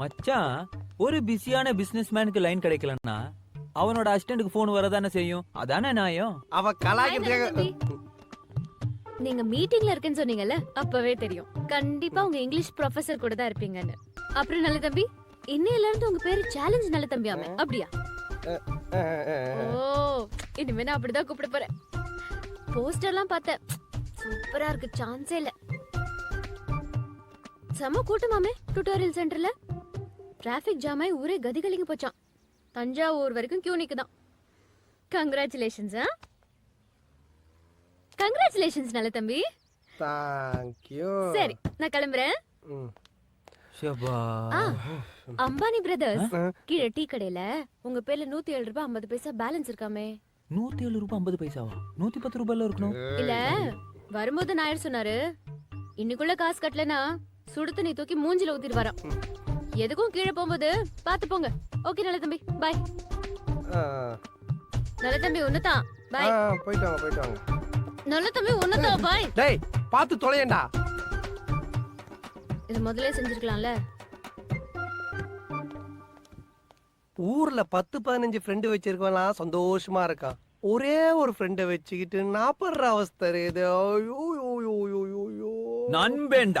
மச்சான் ஒரு பிஸியான பிசினஸ் மேனுக்கு லைன் கிடைக்கலன்னா அவனோட அசிஸ்டன்ட்க்கு போன் வரதானே செய்யும்? அதானே நியாயம்? அவ கலாய்க்கிறதுக்காக. நீங்க மீட்டிங்ல இருக்கேன்னு சொன்னீங்கல்ல அப்பவே தெரியும். கண்டிப்பா உங்க இங்கிலீஷ் ப்ரொஃபசர் கூட தான் இருப்பீங்கன்னு. அப்புறம் நல்ல தம்பி இன்னையில இருந்து உங்க பேரு சேலஞ்ச் நல்ல தம்பியாமே அப்படியா? ஓ இனிமே நான் அப்படிதான் கூப்பிட போறேன். போஸ்டர்லாம் பார்த்தேன். சூப்பரா இருக்கு சான்ஸே இல்ல. செம கூட்டமாமே டுட்டோரியல் சென்டர்ல டிராஃபிக் ஜாம் ஆகி ஊரே கதிகலிங்க போச்சான் தஞ்சாவூர் வரைக்கும் கியூ நிக்குதான் கங்க்ராச்சுலேஷன்ஸ் ஆ? கங்க்ராச்சுலேஷன்ஸ் நல்ல தம்பி. தேங்க்யூ சரி நான் கிளம்புறேன். அம்பானி பிரதர்ஸ். கீழே டீ கடையில உங்க பேர்ல நூத்தி ஏழு ரூபாய் ஐம்பது பைசா பேலன்ஸ் இருக்காமே. நூத்தி ஏழு ரூபாய் ஐம்பது பைசாவா? நூத்தி பத்து ரூபாய்ல இருக்கணும். இல்ல வரும்போது நாயர் சொன்னாரு இன்னைக்குள்ள காசு கட்டலனா சுடு தண்ணி தூக்கி மூஞ்சில ஊத்திட்டு வரான். எதுக்கும் கீழே போகும்போது பாத்து போங்க. ஓகே நல்ல தம்பி பாய் நல்ல தம்பி உன்னதான் பாய் போயிட்டு வாங்க போயிட்டு வாங்க. நல்ல தம்பி உன்னதான் பாய் டேய் பார்த்து தொலையண்டா. இது முதல்ல செஞ்சிருக்கலாம்ல. ஊர்ல பத்து பதினஞ்சு ஃப்ரெண்டு வச்சிருக்கவன்லாம் சந்தோஷமா இருக்கான் ஒரே ஒரு ஃப்ரெண்டை வச்சுக்கிட்டு நாப்படுற அவஸ்தை இது ஐயோ, ஐயோ, ஐயோ, ஐயோ, ஐயோ. நண்பேண்டா.